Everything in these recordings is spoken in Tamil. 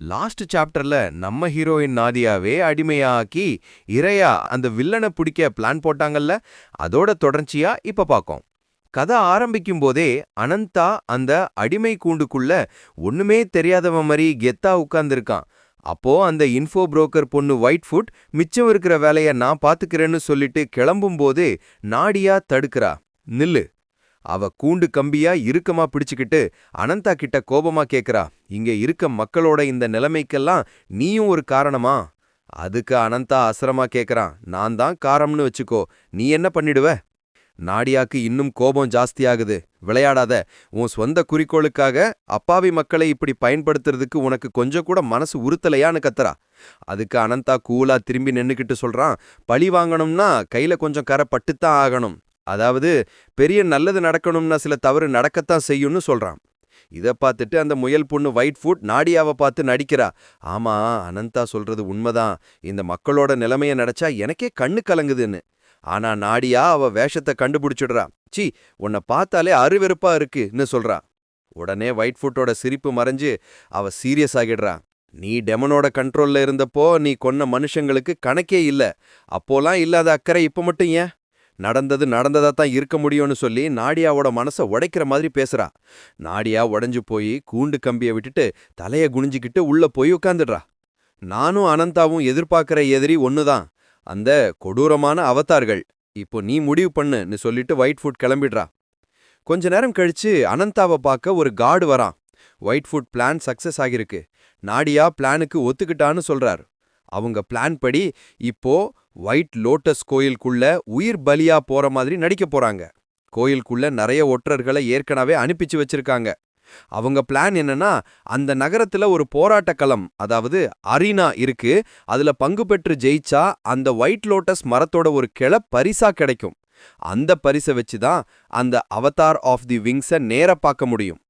லாஸ்ட் சாப்டர்ல நம்ம ஹீரோயின் நாதியாவே அடிமையாக்கி இரையா அந்த வில்லனை பிடிக்க பிளான் போட்டாங்கல்ல அதோட தொடர்ச்சியா இப்ப பாக்கோம். கதை ஆரம்பிக்கும் போதே அனந்தா அந்த அடிமை கூண்டுக்குள்ள ஒண்ணுமே தெரியாதவன் மாதிரி கெத்தா உட்கார்ந்துருக்கான். அப்போ அந்த இன்ஃபோ புரோக்கர் பொண்ணு ஒயிட் ஃபுட் மிச்சம் இருக்கிற வேலைய நான் பாத்துக்கிறேன்னு சொல்லிட்டு கிளம்பும் போதே நாடியா தடுக்கிறா. நில்லு. அவ கூண்டு கம்பியா இறுக்கமா பிடிச்சுக்கிட்டு அனந்தா கிட்ட கோபமா கேக்குறா இங்க இருக்க மக்களோட இந்த நிலைமைக்கெல்லாம் நீயும் ஒரு காரணமா? அதுக்கு அனந்தா அசரமா கேக்குறான் நான் தான் காரம்னு வச்சுக்கோ நீ என்ன பண்ணிடுவ? நாடியாக்கு இன்னும் கோபம் ஜாஸ்தியாகுது விளையாடாத உன் சொந்த குறிக்கோளுக்காக அப்பாவி மக்களை இப்படி பயன்படுத்துறதுக்கு உனக்கு கொஞ்சம் கூட மனசு உறுத்தலையான்னு கத்துறா. அதுக்கு அனந்தா கூலா திரும்பி நின்னுக்கிட்டு சொல்றான் பழி வாங்கணும்னா கையில கொஞ்சம் கரை பட்டுத்தான் ஆகணும். அதாவது பெரிய நல்லது நடக்கணும்னா சில தவறு நடக்கத்தான் செய்யும்னு சொல்றான். இத பார்த்துட்டு அந்த முயல் பொண்ணு ஒயிட் ஃபுட் நாடியாவை பார்த்து நடிக்கிறா. ஆமா அனந்தா சொல்றது உண்மைதான். இந்த மக்களோட நிலைமைய நடச்சா எனக்கே கண்ணு கலங்குதுன்னு. ஆனா நாடியா அவ வேஷத்தை கண்டுபிடிச்சிடுறா. சி உன்னை பார்த்தாலே அருவெருப்பா இருக்குன்னு சொல்றா. உடனே ஒயிட் ஃபுட்டோட சிரிப்பு மறைஞ்சு அவ சீரியஸ் ஆகிடுறா. நீ டெமனோட கண்ட்ரோல்ல இருந்தப்போ நீ கொன்ன மனுஷங்களுக்கு கணக்கே இல்ல. அப்போலாம் இல்லாத அக்கறை இப்ப மட்டும் ஏன்? நடந்தது நடந்ததா தான் இருக்க முடியும்னு சொல்லி நாடியாவோட மனசை உடைக்கிற மாதிரி பேசுறா. நாடியா உடஞ்சு போய் கூண்டு கம்பியை விட்டுட்டு தலைய குனிஞ்சிக்கிட்டு உள்ள போய் உட்காந்துடுறா நானும் அனந்தாவும் எதிர்பார்க்கிற எதிரி ஒண்ணுதான். அந்த கொடூரமான அவதார்கள். இப்போ நீ முடிவு பண்ணுன்னு சொல்லிட்டு ஒயிட் ஃபுட் கிளம்பிடுறா. கொஞ்ச நேரம் கழிச்சு அனந்தாவை பார்க்க ஒரு கார்டு வரான். ஒயிட் ஃபுட் பிளான் சக்சஸ் ஆகிருக்கு. நாடியா பிளானுக்கு ஒத்துக்கிட்டான்னு சொல்றார். அவங்க பிளான் படி இப்போ ஒயிட் லோட்டஸ் கோயிலுக்குள்ள உயிர் பலியா போற மாதிரி நடிக்க போறாங்க. கோயிலுக்குள்ள நிறைய ஒற்றர்களை ஏற்கனவே அனுப்பிச்சு வச்சிருக்காங்க. அவங்க பிளான் என்னன்னா அந்த நகரத்துல ஒரு போராட்ட களம் அதாவது அரீனா இருக்கு. அதுல பங்கு பெற்று ஜெயிச்சா அந்த ஒயிட் லோட்டஸ் மரத்தோட ஒரு கிளை பரிசா கிடைக்கும். அந்த பரிசை வச்சு தான் அந்த அவதார் ஆஃப் தி விங்ஸை நேர பார்க்க முடியும்.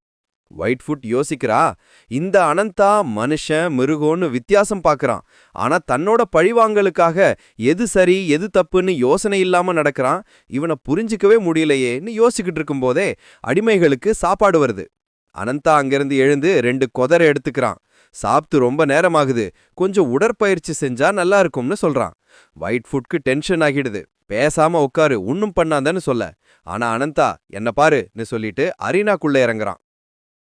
ஒயிட் ஃபுட் யோசிக்கிறா இந்த அனந்தா மனுஷன் மிருகோன்னு வித்தியாசம் பார்க்கறான் ஆனா தன்னோட பழிவாங்கலுக்காக எது சரி எது தப்புன்னு யோசனை இல்லாம நடக்கிறான். இவனை புரிஞ்சிக்கவே முடியலையேன்னு யோசிக்கிட்டு இருக்கும்போதே அடிமைகளுக்கு சாப்பாடு வருது. அனந்தா அங்கிருந்து எழுந்து ரெண்டு கொதரை எடுத்துக்கிறான். சாப்பிட்டு ரொம்ப நேரமாகுது. கொஞ்சம் உடற்பயிற்சி செஞ்சா நல்லா இருக்கும்னு சொல்றான். ஒயிட் ஃபுட்க்கு டென்ஷன் ஆகிடுது. பேசாம உட்காரு ஒன்னும் பண்ணாதன்னு சொல்ல. ஆனா அனந்தா என்ன பாருன்னு சொல்லிட்டு அரீனாக்குள்ள இறங்குறான்.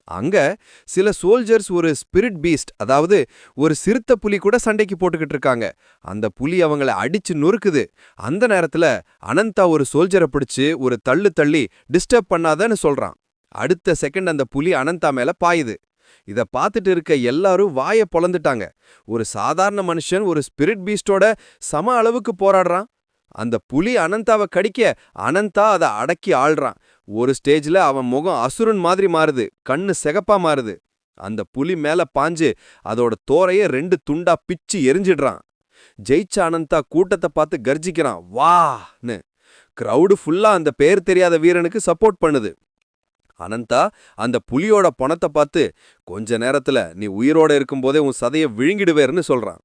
அங்க சில சோல்ஜர்ஸ் ஒரு ஸ்பிரிட் பீஸ்ட் அதாவது ஒரு சிறுத்த புலி கூட சண்டைக்கு போட்டுக்கிட்டு இருக்காங்க. அந்த புலி அவங்கள அடிச்சு நொறுக்குது. அந்த நேரத்துல அனந்தா ஒரு சோல்ஜரை பிடிச்சு ஒரு தள்ளு தள்ளி டிஸ்டர்ப் பண்ணாதன்னு சொல்றான். அடுத்த செகண்ட் அந்த புலி அனந்தா மேல பாயுது. இத பார்த்துட்டு இருக்க எல்லாரும் வாய பொழந்துட்டாங்க. ஒரு சாதாரண மனுஷன் ஒரு ஸ்பிரிட் பீஸ்டோட சம அளவுக்கு போராடுறான். அந்த புலி அனந்தாவை கடிக்க அனந்தா அதை அடக்கி ஆள்றான். ஒரு ஸ்டேஜ்ல அவன் முகம் அசுரன் மாதிரி மாறுது கண்ணு செகப்பா மாறுது. அந்த புலி மேல பாஞ்சு அதோட தோரைய ரெண்டு துண்டா பிச்சு எரிஞ்சிடுறான். ஜெயிச்ச அனந்தா கூட்டத்தை பார்த்து கர்ஜிக்கிறான் வான்னு க்ரௌடு ஃபுல்லா அந்த பேர் தெரியாத வீரனுக்கு சப்போர்ட் பண்ணுது. அனந்தா அந்த புலியோட பணத்தை பார்த்து கொஞ்ச நேரத்துல நீ உயிரோட இருக்கும்போதே உன் சதைய விழுங்கிடுவேர்னு சொல்றான்.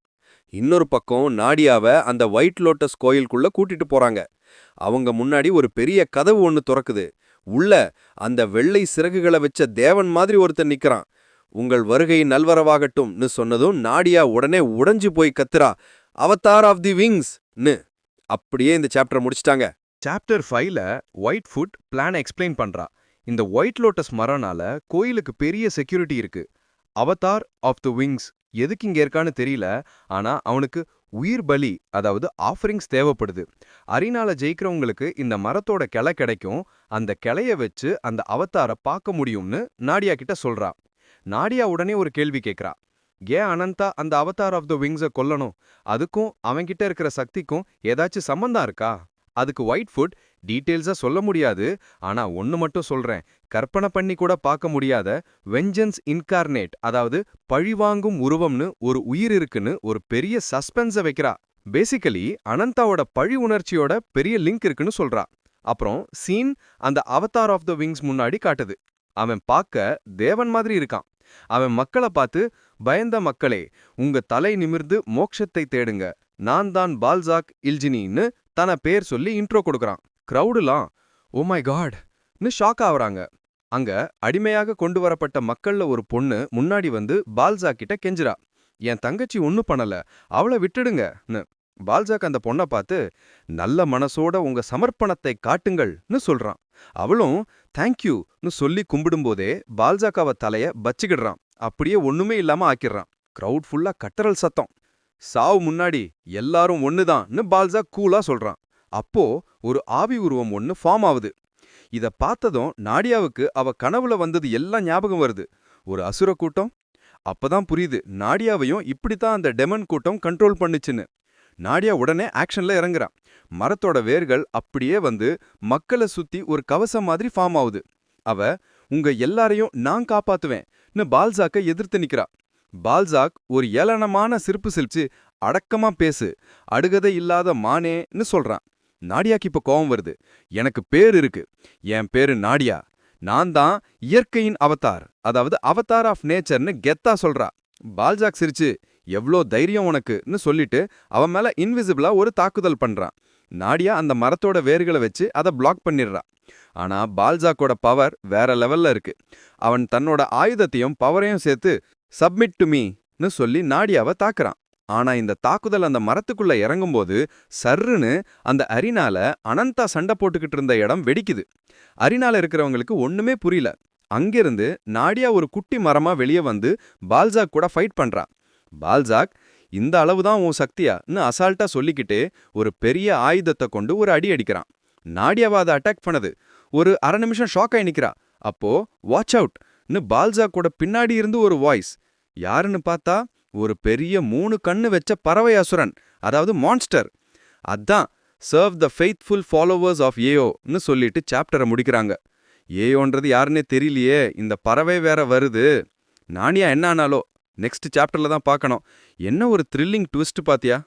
இன்னொரு பக்கம் நாடியாவ அந்த ஒயிட் லோட்டஸ் கோயிலுக்குள்ள கூட்டிட்டு போறாங்க. அவங்க முன்னாடி ஒரு பெரிய கதவு ஒன்னு திறக்குது. உள்ள அந்த வெள்ளை சிறகுகளை வச்ச தேவன் மாதிரி ஒருத்தன் நிக்கிறான். உங்கள் வருகை நல்வரவாகட்டும்னு சொன்னதும் நாடியா உடனே உடைஞ்சு போய் கத்துறா. அவதார் ஆஃப் தி விங்ஸ்னு அப்படியே இந்த சாப்டர் முடிச்சிட்டாங்க. சாப்டர் ஃபைவ்ல ஒயிட் ஃபுட் பிளானை எக்ஸ்பிளைன் பண்றா. இந்த ஒயிட் லோட்டஸ் மரனால கோயிலுக்கு பெரிய செக்யூரிட்டி இருக்கு. அவதார் ஆஃப் தி விங்ஸ் எதுக்கு இங்க இருக்கான்னு தெரியல. ஆனா அவனுக்கு உயிர் பலி அதாவது ஆஃபரிங்ஸ் தேவைப்படுது. அரினால ஜெயிக்கிறவங்களுக்கு இந்த மரத்தோட கிளை கிடைக்கும். அந்த கிளைய வச்சு அந்த அவத்தாரை பார்க்க முடியும்னு நாடியா கிட்ட சொல்றா. நாடியா உடனே ஒரு கேள்வி கேட்குறா ஏன் அனந்தா அந்த அவதார் ஆஃப் த விங்ஸை கொல்லணும்? அதுக்கும் அவன்கிட்ட இருக்கிற சக்திக்கும் ஏதாச்சும் சம்பந்தம் இருக்கா? அதுக்கு ஒயிட் ஃபுட் டீட்டெயில்ஸா சொல்ல முடியாது. ஆனா ஒன்னு மட்டும் சொல்றேன். கற்பனை பண்ணி கூட பார்க்க முடியாத வெஞ்சன்ஸ் இன்கார்னேட் அதாவது பழிவாங்கும் உருவம்னு ஒரு உயிர் இருக்குன்னு ஒரு பெரிய சஸ்பென்ஸ வைக்கிறா. பேசிக்கலி அனந்தாவோட பழி உணர்ச்சியோட பெரிய லிங்க் இருக்குன்னு சொல்றா. அப்புறம் சீன் அந்த அவதார் ஆஃப் த விங்ஸ் முன்னாடி காட்டுது. அவன் பார்க்க தேவன் மாதிரி இருக்கான். அவன் மக்களை பார்த்து பயந்த மக்களே உங்க தலை நிமிர்ந்து மோட்சத்தை தேடுங்க. நான் தான் பால்சாக் இல்ஜினின்னு தன பேர் சொல்லி இன்ட்ரோ கொடுக்கறான். க்ரௌடுலாம் ஓ oh மை காட்னு ஷாக் ஆகுறாங்க அங்க அடிமையாக கொண்டு வரப்பட்ட மக்கள்ல ஒரு பொண்ணு முன்னாடி வந்து பால்சா கிட்ட கெஞ்சுறா. என் தங்கச்சி ஒன்னும் பண்ணல அவளை விட்டுடுங்கன்னு பால்ஜாக் அந்த பொண்ணை பார்த்து நல்ல மனசோட உங்க சமர்ப்பணத்தை காட்டுங்கள்னு சொல்றான். அவளும் தேங்க்யூன்னு சொல்லி கும்பிடும்போதே பால்ஜாக் அவ தலைய பச்சிக்கிடுறான் அப்படியே ஒண்ணுமே இல்லாம ஆக்கிடுறான். கிரவுட் ஃபுல்லா கட்டரல் சத்தம். சாவு முன்னாடி எல்லாரும் ஒண்ணுதான்னு பால்ஜாக் கூலா சொல்றான். அப்போ ஒரு ஆவி உருவம் ஒன்னு ஃபார்ம் ஆகுது இத பார்த்ததும் நாடியாவுக்கு அவ கனவுல வந்தது எல்லாம் ஞாபகம் வருது. ஒரு அசுர கூட்டம். அப்பதான் புரியுது நாடியாவையும் இப்படித்தான் அந்த டெமன் கூட்டம் கண்ட்ரோல் பண்ணுச்சுன்னு. நாடியா உடனே ஆக்ஷன்ல இறங்குறான். மரத்தோட வேர்கள் அப்படியே வந்து மக்களை சுத்தி ஒரு கவசம் மாதிரி ஃபார்ம் ஆகுது அவ உங்க எல்லாரையும் நான் காப்பாத்துவேன்னு பால்சாக்க எதிர்த்து நிக்கிறா. பால்சாக் ஒரு ஏளனமான சிரிப்பு சிரிச்சு அடக்கமா பேசு. அடுகதை இல்லாத மானேன்னு சொல்றான். நாடியாக்கு இப்ப கோவம் வருது. எனக்கு பேர் இருக்கு. என் பேரு நாடியா. நான் தான் இயற்கையின் அவதார். அதாவது அவதார் ஆஃப் நேச்சர்னு கெத்தா சொல்றா. பால்ஜாக் சிரிச்சு எவ்ளோ தைரியம் உனக்குன்னு சொல்லிட்டு அவன் மேல இன்விசிபிளா ஒரு தாக்குதல் பண்றான். நாடியா அந்த மரத்தோட வேர்களை வச்சு அதை பிளாக் பண்ணிடுறான் ஆனா பால்ஜாக்கோட பவர் வேற லெவல்ல இருக்கு. அவன் தன்னோட ஆயுதத்தையும் பவரையும் சேர்த்து சப்மிட் டு மீன்னு சொல்லி நாடியாவை தாக்குறான். ஆனா இந்த தாக்குதல் அந்த மரத்துக்குள்ள இறங்கும்போது சர்ருன்னு அந்த அரினால அனந்தா சண்டை போட்டுக்கிட்டு இருந்த இடம் வெடிக்குது. அரினால இருக்கிறவங்களுக்கு ஒண்ணுமே புரியல. அங்கிருந்து நாடியா ஒரு குட்டி மரமா வெளியே வந்து பால்ஜாக் கூட ஃபைட் பண்றா. பால்ஜாக் இந்த அளவுதான் உன் சக்தியான்னு அசால்ட்டா சொல்லிக்கிட்டே ஒரு பெரிய ஆயுதத்தை கொண்டு ஒரு அடி அடிக்கிறான். நாடியாவை அதை அட்டாக் பண்ணது. ஒரு அரை நிமிஷம் ஷாக் ஆகி நிக்கிறா. அப்போ வாட்ச் அவுட்னு பால்ஜாக்கோட பின்னாடி இருந்து ஒரு வாய்ஸ் யாருன்னு பார்த்தா ஒரு பெரிய மூணு கண்ணு வச்ச பறவை அசுரன் அதாவது மான்ஸ்டர் அதான் serve the faithful followers of ஏயோன்னு சொல்லிட்டு சாப்டரை முடிக்கிறாங்க. ஏயோன்றது யாருன்னே தெரியலையே இந்த பறவை வேற வருது. நானியா என்ன ஆனாலோ நெக்ஸ்ட் சாப்டர்ல தான் பார்க்கணும். என்ன ஒரு த்ரில்லிங் ட்விஸ்ட் பாத்தியா?